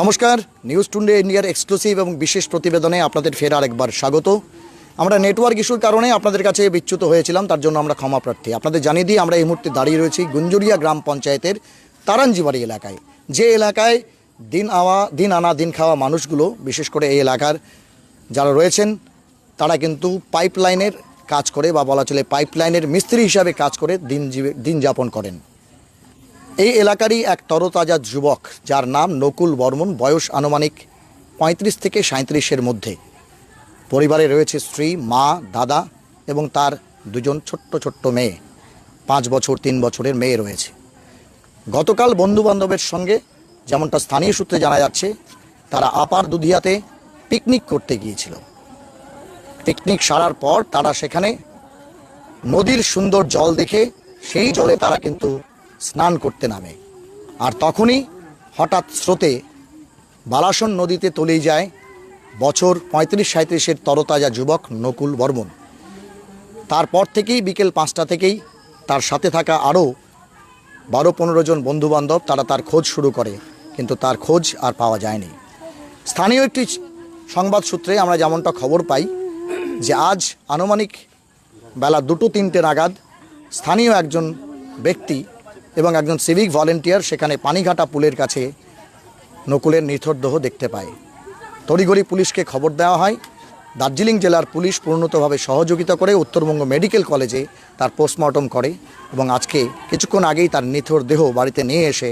নমস্কার news today ইন্ডিয়ার exclusive এবং বিশেষ প্রতিবেদনে আপনাদের ফের আরেকবার স্বাগত। আমরা নেটওয়ার্ক ইস্যুর কারণে আপনাদের কাছে বিচ্যুত হয়েছিলাম, তার জন্য আমরা ক্ষমা প্রার্থী। আপনাদের জানিয়ে দিই, আমরা এই মুহূর্তে দাঁড়িয়ে রয়েছি গুঞ্জুরিয়া গ্রাম পঞ্চায়েতের তারাঞ্জিবাড়ি এলাকায়। যে এলাকায় দিন আওয়া, দিন আনা, দিন খাওয়া মানুষগুলো, বিশেষ করে এই এলাকার যারা রয়েছেন, তারা কিন্তু পাইপলাইনের কাজ করে বা বলা চলে পাইপলাইনের মিস্ত্রি হিসাবে কাজ করে দিন দিন যাপন করেন। এই এলাকারই এক তরতাজা যুবক, যার নাম নকুল বর্মন, বয়স আনুমানিক পঁয়ত্রিশ থেকে সাঁত্রিশের মধ্যে। পরিবারে রয়েছে স্ত্রী, মা, দাদা এবং তার দুজন ছোট্ট ছোট্ট মেয়ে। পাঁচ বছর, তিন বছরের মেয়ে রয়েছে। গতকাল বন্ধুবান্ধবের সঙ্গে যেমনটা স্থানীয় সূত্রে জানা যাচ্ছে, তারা আপার দুধিয়াতে পিকনিক করতে গিয়েছিল। পিকনিক সারার পর তারা সেখানে নদীর সুন্দর জল দেখে সেই জলে তারা কিন্তু স্নান করতে নামে। আর তখনই হঠাৎ স্রোতে বালাসন নদীতে তলিয়ে যায় বছর পঁয়ত্রিশ সাঁত্রিশের তরতাজা যুবক নকুল বর্মন। তারপর থেকেই বিকেল পাঁচটা থেকেই তার সাথে থাকা আরও বারো পনেরো জন বন্ধুবান্ধব তারা তার খোঁজ শুরু করে, কিন্তু তার খোঁজ আর পাওয়া যায়নি। স্থানীয় একটি সংবাদ সূত্রে আমরা যেমনটা খবর পাই যে আজ আনুমানিক বেলা দুটো তিনটে নাগাদ স্থানীয় একজন ব্যক্তি এবং একজন সিভিক ভলেন্টিয়ার সেখানে পানিঘাটা পুলের কাছে নকুলের নিথর দেহ দেখতে পায়। তড়িঘড়ি পুলিশকে খবর দেওয়া হয়, দার্জিলিং জেলার পুলিশ পূর্ণতভাবে সহযোগিতা করে উত্তরবঙ্গ মেডিকেল কলেজে তার পোস্টমর্টম করে এবং আজকে কিছুক্ষণ আগেই তার নিথর দেহ বাড়িতে নিয়ে এসে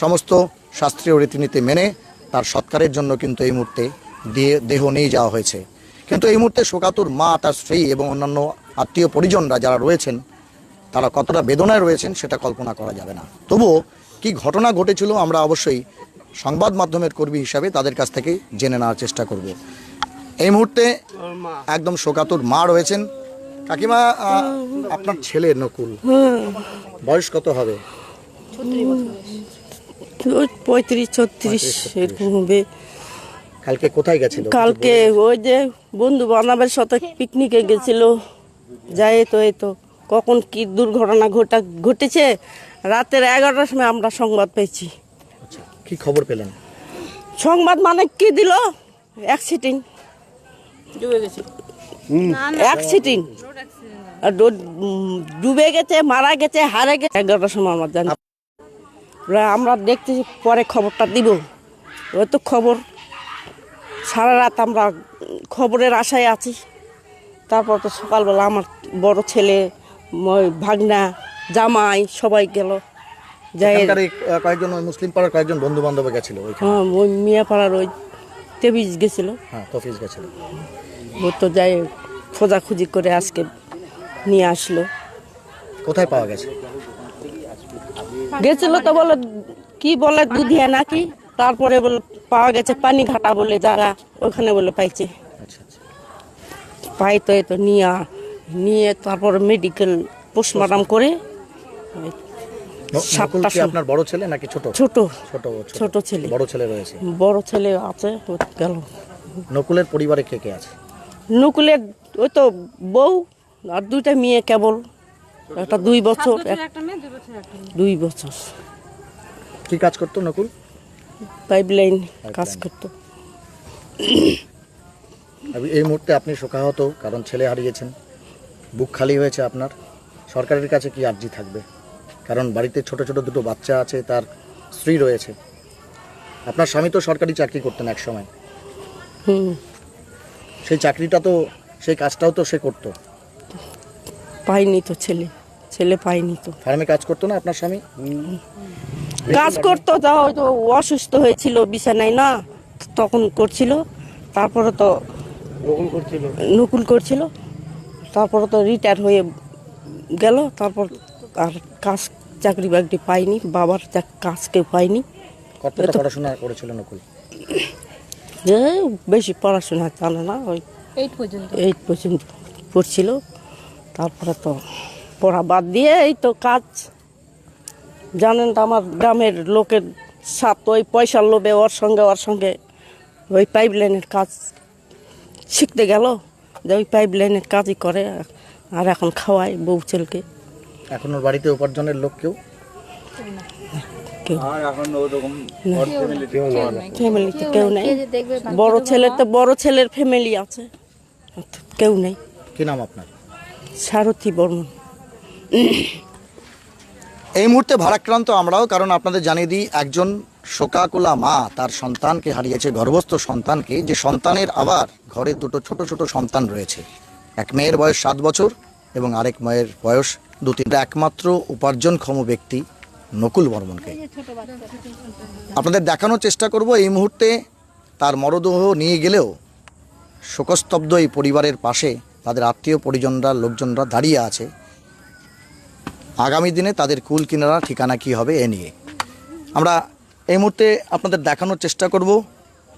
সমস্ত শাস্ত্রীয় রীতিনীতি মেনে তার সৎকারের জন্য কিন্তু এই মুহূর্তে দিয়ে দেহ নিয়ে যাওয়া হয়েছে। কিন্তু এই মুহূর্তে শোকাতুর মা, তার স্ত্রী এবং অন্যান্য আত্মীয় পরিজনরা যারা রয়েছেন তারা কতটা বেদনায় রয়েছেন সেটা কল্পনা করা যাবে না। তবুও কি ঘটনা ঘটেছিল আমরা অবশ্যই সংবাদ মাধ্যমের কর্মী হিসাবে তাদের কাছ থেকে জেনে নেওয়ার চেষ্টা করব। এই মুহূর্তে একদম শোকাতুর মা রয়েছেন। কাকিমা আপনার ছেলে নকুল বয়স কত হবে? পঁয়ত্রিশ ছত্রিশ এরকম হবে। কালকে কোথায় গেছিল? কালকে ওই যে বন্ধু বান্ধবের সাথে পিকনিকে গেছিল। যাই তো এই তো। কখন কি দুর্ঘটনা ঘটা ঘটেছে? রাতের এগারোটার সময় আমরা সংবাদ পেয়েছি। আচ্ছা, কি খবর পেলেন? সংবাদ মানে কি দিল? অ্যাক্সিডেন্ট অ্যাক্সিডেন্ট আর ডো- ডুবে গেছে মারা গেছে হারে গেছে। এগারোটার সময় আমার জানি। আমরা দেখতেছি পরে খবরটা দিব। ওই তো খবর। সারা রাত আমরা খবরের আশায় আছি। তারপর তো সকালবেলা আমার বড় ছেলে ভাগনা জামাই সবাই গেল। যাই কয়েকজন মুসলিম পাড়ার কয়েকজন বন্ধু বান্ধব গেছিল হ্যাঁ ওই মিয়াপাড়ার ওই তেবিজ গেছিল। হ্যাঁ তফিস গেছিল। ও তো যাই খোঁজাখুঁজি করে আজকে নিয়ে আসলো। কোথায় পাওয়া গেছে? গেছিল তো বলে কি বলে দুধিয়া নাকি? তারপরে বলে পাওয়া গেছে পানি ঘাটা বলে যারা ওখানে বলে পাইছে। আচ্ছা আচ্ছা। পাই তো নিয়ে। নিয়ে তারপর মেডিকেল পোস্টমর্টম করে সময়। আপনার বড় ছেলে নাকি ছোট? ছোট ছোট ছোট। ছেলে। বড় ছেলে রয়েছে। বড় ছেলে আছে গেল। নকুলের পরিবারে কে কে আছে? নকুলের ওই তো বউ আর দুইটা মেয়ে কেবল। একটা দুই বছর দুই বছর। কি কাজ করতো নকুল? পাইপ লাইন কাজ করতো। এই মুহূর্তে আপনি শোকাহত কারণ ছেলে হারিয়েছেন। বুক খালি হয়েছে আপনার। সরকারের কাছে কি আর্জি থাকবে? কারণ বাড়িতে ছোট ছোট দুটো বাচ্চা আছে তার স্ত্রী রয়েছে। আপনার স্বামী তো সরকারি চাকরি করতেন এক সময়। সেই চাকরিটা তো সেই কাজটাও তো সে করতো। পাইনি তো ছেলে। ছেলে পাইনি তো। ফার্মে কাজ করতো না আপনার স্বামী? কাজ করতো তা হয়তো অসুস্থ হয়েছিল বিছানায় না তখন করছিল। তারপরে তো নকুল করছিল। তারপরে তো রিটায়ার হয়ে গেল তারপর আর কাজ চাকরি বাকরি পাইনি বাবার কাজ কেউ পাইনি। কতটা পড়াশোনা করেছিল নকুল? যে বেশি পড়াশোনা জানে না ওই এইট পর্যন্ত। এইট পর্যন্ত পড়ছিল। তারপরে তো পড়া বাদ দিয়ে এই তো কাজ। জানেন তো আমার গ্রামের লোকের সাথ ওই পয়সার লোভে ওর সঙ্গে ওর সঙ্গে ওই পাইপ লাইনের কাজ শিখতে গেল। ওই পাইপ লাইনের কাজই করে আর এখন খাওয়ায় বউ ছেলেকে। এখন ওর বাড়িতে উপার্জনের লোক কেউ? ফ্যামিলিতে কেউ নেই। বড় ছেলের তো বড় ছেলের ফ্যামিলি আছে। কেউ নেই। কি নাম আপনার? সারথী বর্মন। এই মুহূর্তে ভারাক্রান্ত আমরাও, কারণ আপনাদের জানিয়ে দিই, একজন শোকাকুলা মা তার সন্তানকে হারিয়েছে, গর্ভস্থ সন্তানকে। যে সন্তানের আবার ঘরে দুটো ছোট ছোট সন্তান রয়েছে। এক মেয়ের বয়স সাত বছর এবং আরেক মেয়ের বয়স দু তিনটা একমাত্র উপার্জনক্ষম ব্যক্তি নকুল বর্মনকে। আপনাদের দেখানোর চেষ্টা করব, এই মুহূর্তে তার মরদেহ নিয়ে গেলেও শোকস্তব্ধ এই পরিবারের পাশে। তাদের আত্মীয় পরিজনরা লোকজনরা দাঁড়িয়ে আছে। আগামী দিনে তাদের কুল কিনারা ঠিকানা কি হবে এ নিয়ে। আমরা এই মুহূর্তে আপনাদের দেখানোর চেষ্টা করব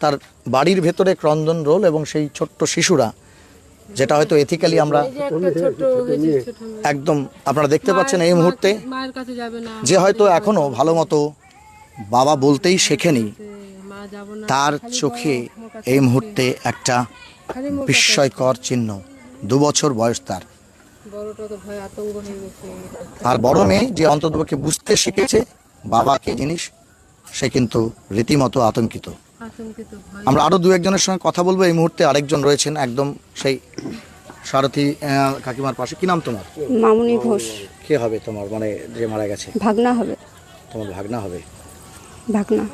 তার বাড়ির ভেতরে ক্রন্দন রোল এবং সেই ছোট্ট শিশুরা যেটা হয়তো এথিক্যালি আমরা একদম আপনারা দেখতে পাচ্ছেন এই মুহূর্তে। যে হয়তো এখনও ভালো মতো বাবা বলতেই শেখেনি তার চোখে এই মুহূর্তে একটা বিস্ময়কর চিহ্ন দু বছর বয়স তার। আর বড় মেয়ে যে অন্ততপক্ষে বুঝতে শিখেছে বাবা কি জিনিস সে কিন্তু রীতিমতো আতঙ্কিত। আতঙ্কিত আমরা আরও দু একজনের সঙ্গে কথা বলব এই মুহূর্তে আরেকজন রয়েছেন একদম সেই সারথী কাকিমার পাশে। কি নাম তোমার? মামুনি ঘোষ। কে হবে তোমার? মানে যে মারা গেছে? ভাগনা হবে। তোমার ভাগনা হবে? ভাগনা।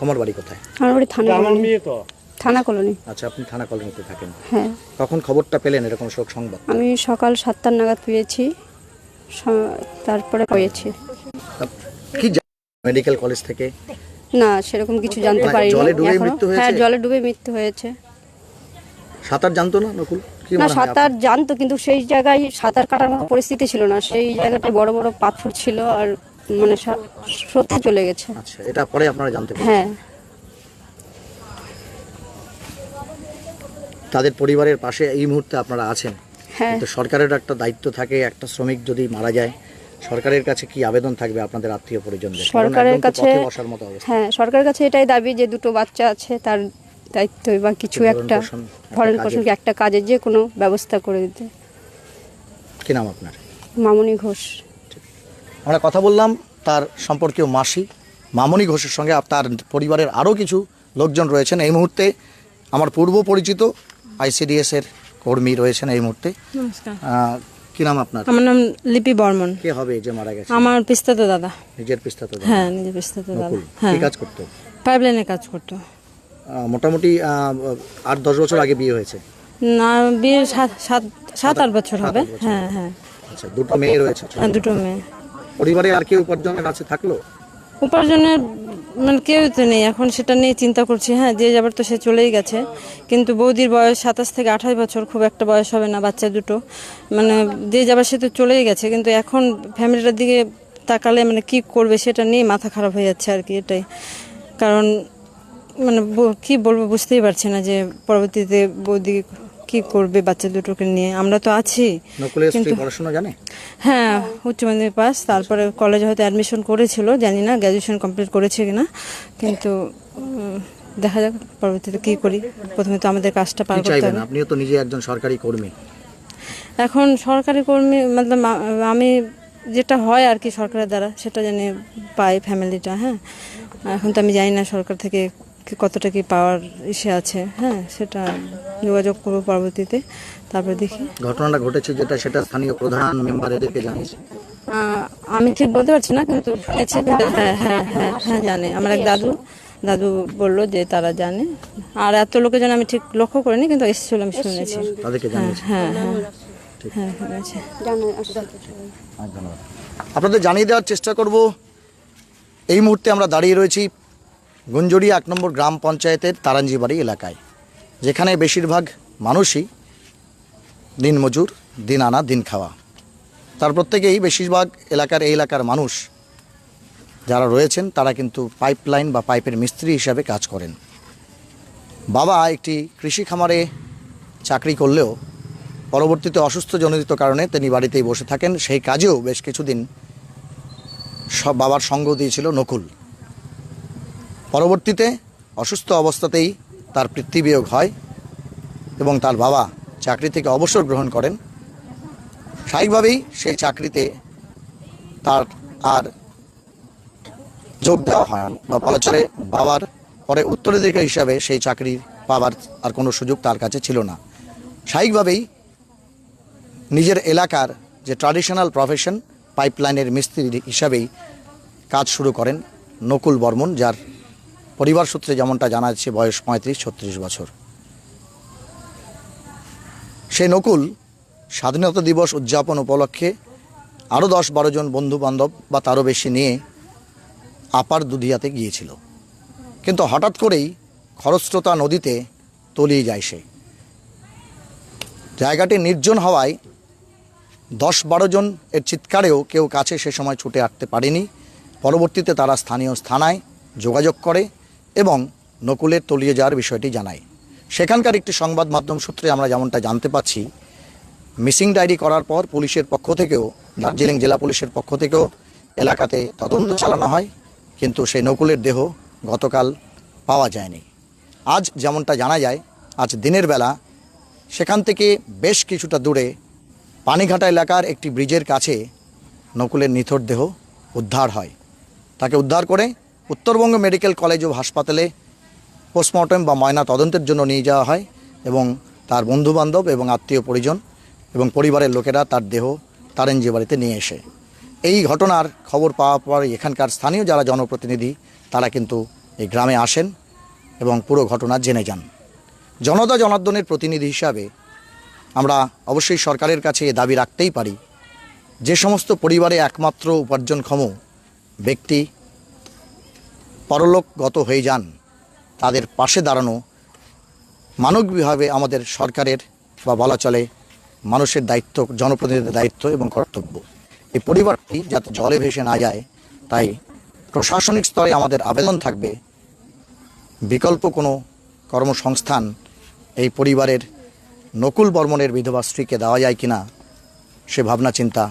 তোমার বাড়ি কোথায়? আমার বাড়ি থানা কলোনি থানা কলোনি। আচ্ছা আপনি থানা কলোনিতে থাকেন। হ্যাঁ। কখন খবরটা পেলেন এরকম শোক সংবাদ? আমি সকাল সাতটার নাগাদ পেয়েছি তারপরে পেয়েছি। কি মেডিকেল কলেজ থেকে? না সেরকম কিছু জানতে মানে পারিনি জলে এখনও। মৃত্যু হয়েছে? হ্যাঁ জলে ডুবে মৃত্যু হয়েছে। সাঁতার জানতো না নকুল? না সাঁতার জানতো কিন্তু সেই জায়গায় সাঁতার কাটার মতো পরিস্থিতি ছিল না। সেই জায়গাটায় বড় বড় পাথর ছিল আর মানে স্রোতে চলে গেছে। আচ্ছা এটা পরে আপনারা জানতে পারেন হ্যাঁ। তাদের পরিবারের পাশে এই মুহূর্তে আপনারা আছেন। হ্যাঁ। কিন্তু সরকারের একটা দায়িত্ব থাকে একটা শ্রমিক যদি মারা যায় সরকারের কাছে কি আবেদন থাকবে আপনাদের আত্মীয় পরিজনদের? সরকারের কাছে হ্যাঁ সরকারের কাছে এটাই দাবি যে দুটো বাচ্চা আছে তার দায়িত্ব বা কিছু একটা ভরণ। পোষণকে একটা কাজের যে কোনো ব্যবস্থা করে দিতে। কি নাম আপনার? মামনি ঘোষ। আমরা কথা বললাম তার সম্পর্কীয় মাসি মামনি ঘোষের সঙ্গে তার পরিবারের আরও কিছু লোকজন রয়েছেন। এই মুহূর্তে আমার পূর্ব পরিচিত আইসিডিএস এর কর্মী রয়েছেন এই মুহূর্তে। নমস্কার। কি নাম আপনার? আমার নাম লিপি বর্মন। কে হবে যে মারা গেছে? আমার পিস্তাতো দাদা। নিজের পিস্তাতে হ্যাঁ নিজের পিস্তাতো দাদা। হ্যাঁ কি কাজ করতো? পাইপ লাইনে কাজ করতো। মোটামুটি আট দশ বছর আগে বিয়ে হয়েছে? না বিয়ে সাত সাত সাত আট বছর হবে। হ্যাঁ হ্যাঁ। আচ্ছা দুটো মেয়ে রয়েছে দুটো মেয়ে। পরিবারে আর কেউ উপার্জনের আছে থাকল? উপার্জনের মানে কেউ তো নেই। এখন সেটা নিয়ে চিন্তা করছি হ্যাঁ যে যাবার তো সে চলেই গেছে। কিন্তু বৌদির বয়স সাতাশ থেকে আঠাশ বছর, খুব একটা বয়স হবে না, বাচ্চা দুটো। মানে যে যাবার সে তো চলেই গেছে, কিন্তু এখন ফ্যামিলিটার দিকে তাকালে মানে কি করবে সেটা নিয়ে মাথা খারাপ হয়ে যাচ্ছে আর কি, এটাই। কারণ মানে কি বলব বুঝতেই পারছি না যে পরবর্তীতে বৌদি কি করবে বাচ্চা দুটোকে নিয়ে? আমরা তো আছি। পড়াশোনা জানে? হ্যাঁ উচ্চ মাধ্যমিক পাস তারপরে কলেজে হয়তো অ্যাডমিশন করেছিল জানি না গ্র্যাজুয়েশন কমপ্লিট করেছে কিনা। কিন্তু দেখা যাক পরবর্তীতে কি করি। প্রথমে তো আমাদের কাজটা পার করতে হবে। আপনিও তো নিজে একজন সরকারি কর্মী। এখন সরকারি কর্মী মানে আমি যেটা হয় আর কি সরকারের দ্বারা সেটা জানি পাই ফ্যামিলিটা হ্যাঁ। এখন তো আমি জানি না সরকার থেকে কতটা কি পাওয়ার ইসে আছে হ্যাঁ সেটা যোগাযোগ করব পরবর্তীতে তারপরে দেখি। ঘটনাটা ঘটেছে যেটা সেটা স্থানীয় প্রধান মেম্বার এদেরকে জানিয়েছে। আমি ঠিক বলতে পারছি না কিন্তু শুনেছি হ্যাঁ হ্যাঁ হ্যাঁ হ্যাঁ জানে। আমার এক দাদু দাদু বলল যে তারা জানে। আর এত লোকের জন্য আমি ঠিক লক্ষ্য করিনি কিন্তু এসেছিল আমি শুনেছি। তাদেরকে জানিয়েছে। হ্যাঁ হ্যাঁ হ্যাঁ আপনাদের জানিয়ে দেওয়ার চেষ্টা করব। এই মুহূর্তে আমরা দাঁড়িয়ে রয়েছি গুঞ্জরি এক নম্বর গ্রাম পঞ্চায়েতের তারাঞ্জিবাড়ি এলাকায়। যেখানে বেশিরভাগ মানুষই দিনমজুর দিন আনা, দিন খাওয়া। তার প্রত্যেকেই বেশিরভাগ এলাকার এই এলাকার মানুষ যারা রয়েছেন, তারা কিন্তু পাইপলাইন বা পাইপের মিস্ত্রি হিসাবে কাজ করেন। বাবা একটি কৃষি খামারে চাকরি করলেও পরবর্তীতে অসুস্থ জনিত কারণে তিনি বাড়িতেই বসে থাকেন। সেই কাজেও বেশ কিছুদিন সব বাবার সঙ্গ দিয়েছিল নকুল। পরবর্তীতে অসুস্থ অবস্থাতেই তার পিতৃবিয়োগ হয় এবং তার বাবা চাকরি থেকে অবসর গ্রহণ করেন। স্বাভাবিকভাবেই সেই চাকরিতে তার আর যোগ দেওয়া হয় বা বলা চলে বাবার পরে উত্তরাধিকার হিসাবে সেই চাকরি পাওয়ার আর কোনো সুযোগ তার কাছে ছিল না। স্বাভাবিকভাবেই নিজের এলাকার যে ট্রাডিশনাল প্রফেশন পাইপলাইনের মিস্ত্রি হিসাবেই কাজ শুরু করেন নকুল বর্মন, যার পরিবার সূত্রে যেমনটা জানা যাচ্ছে বয়স পঁয়ত্রিশ, ছত্রিশ বছর। সেই নকুল স্বাধীনতা দিবস উদযাপন উপলক্ষে আরও দশ বারো জন বন্ধু বান্ধব বা তারও বেশি নিয়ে আপার দুধিয়াতে গিয়েছিল। কিন্তু হঠাৎ করেই খরস্রোতা নদীতে তলিয়ে যায় সে। জায়গাটি নির্জন হওয়ায় দশ বারো জন এর চিৎকারেও কেউ কাছে সে সময় ছুটে আসতে পারেনি। পরবর্তীতে তারা স্থানীয় থানায় যোগাযোগ করে এবং নকুলের তলিয়ে যাওয়ার বিষয়টি জানায় সেখানকার একটি সংবাদ মাধ্যম সূত্রে আমরা যেমনটা জানতে পাচ্ছি, মিসিং ডায়েরি করার পর পুলিশের পক্ষ থেকেও, দার্জিলিং জেলা পুলিশের পক্ষ থেকেও এলাকাতে তদন্ত চালানো হয়, কিন্তু সেই নকুলের দেহ গতকাল পাওয়া যায়নি। আজ যেমনটা জানা যায়, আজ দিনের বেলা সেখান থেকে বেশ কিছুটা দূরে পানিঘাটা এলাকার একটি ব্রিজের কাছে নকুলের নিথর দেহ উদ্ধার হয়। তাকে উদ্ধার করে উত্তরবঙ্গ মেডিকেল কলেজ ও হাসপাতালে পোস্টমর্টম বা ময়না তদন্তের জন্য নিয়ে যাওয়া হয় এবং তার বন্ধুবান্ধব এবং আত্মীয় পরিজন এবং পরিবারের লোকেরা তার দেহ তারেঞ্জি বাড়িতে নিয়ে এসে। এই ঘটনার খবর পাওয়ার পর এখানকার স্থানীয় যারা জনপ্রতিনিধি, তারা কিন্তু এই গ্রামে আসেন এবং পুরো ঘটনা জেনে যান। জনতা জনার্দনের প্রতিনিধি হিসাবে আমরা অবশ্যই সরকারের কাছে এ দাবি রাখতেই পারি, যে সমস্ত পরিবারে একমাত্র উপার্জনক্ষম ব্যক্তি পরলোকগত হয়ে যান, তাদের পাশে দাঁড়ানো মানবিকভাবে আমাদের সরকারের বা বলা চলে মানুষের দায়িত্ব, জনপ্রতিনিধিদের দায়িত্ব এবং কর্তব্য। এই পরিবারটি যাতে জলে ভেসে না যায়, তাই প্রশাসনিক স্তরে আমাদের আবেদন থাকবে। বিকল্প কোনো কর্মসংস্থান এই পরিবারের নকুল বর্মনের বিধবা স্ত্রীকে দেওয়া যায় কিনা, সে ভাবনা চিন্তা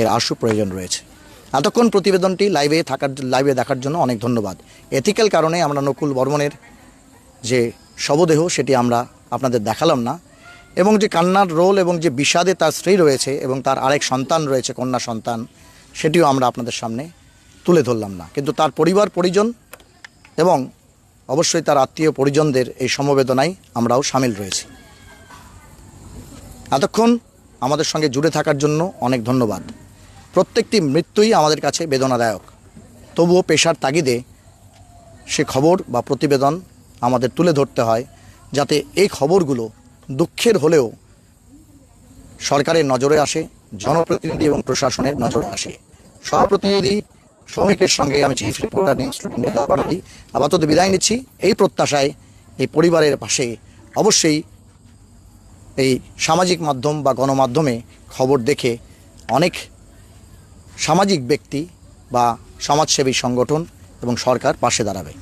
এর আশু প্রয়োজন রয়েছে। এতক্ষণ প্রতিবেদনটি লাইভে থাকার লাইভে দেখার জন্য অনেক ধন্যবাদ। এথিক্যাল কারণে আমরা নকুল বর্মনের যে শবদেহ, সেটি আমরা আপনাদের দেখালাম না। এবং যে কান্নার রোল এবং যে বিষাদে তার স্ত্রী রয়েছে এবং তার আরেক সন্তান রয়েছে, কন্যা সন্তান, সেটিও আমরা আপনাদের সামনে তুলে ধরলাম না। কিন্তু তার পরিবার, পরিজন এবং অবশ্যই তার আত্মীয়, পরিজনদের এই সমবেদনায় আমরাও সামিল রয়েছি। এতক্ষণ আমাদের সঙ্গে জুড়ে থাকার জন্য অনেক ধন্যবাদ। প্রত্যেকটি মৃত্যুই আমাদের কাছে বেদনাদায়ক। তবুও পেশার তাগিদে সে খবর বা প্রতিবেদন আমাদের তুলে ধরতে হয়, যাতে এই খবরগুলো দুঃখের হলেও সরকারের নজরে আসে, জনপ্রতিনিধি এবং প্রশাসনের নজরে আসে। সহপ্রতিনিধি শ্রমিকের সঙ্গে আমি চিফ রিপোর্টার আপাতত বিদায় নিচ্ছি। এই প্রত্যাশায় এই পরিবারের পাশে অবশ্যই এই সামাজিক মাধ্যম বা গণমাধ্যমে খবর দেখে অনেক সামাজিক ব্যক্তি বা সমাজসেবী সংগঠন এবং সরকার পাশে দাঁড়াবে।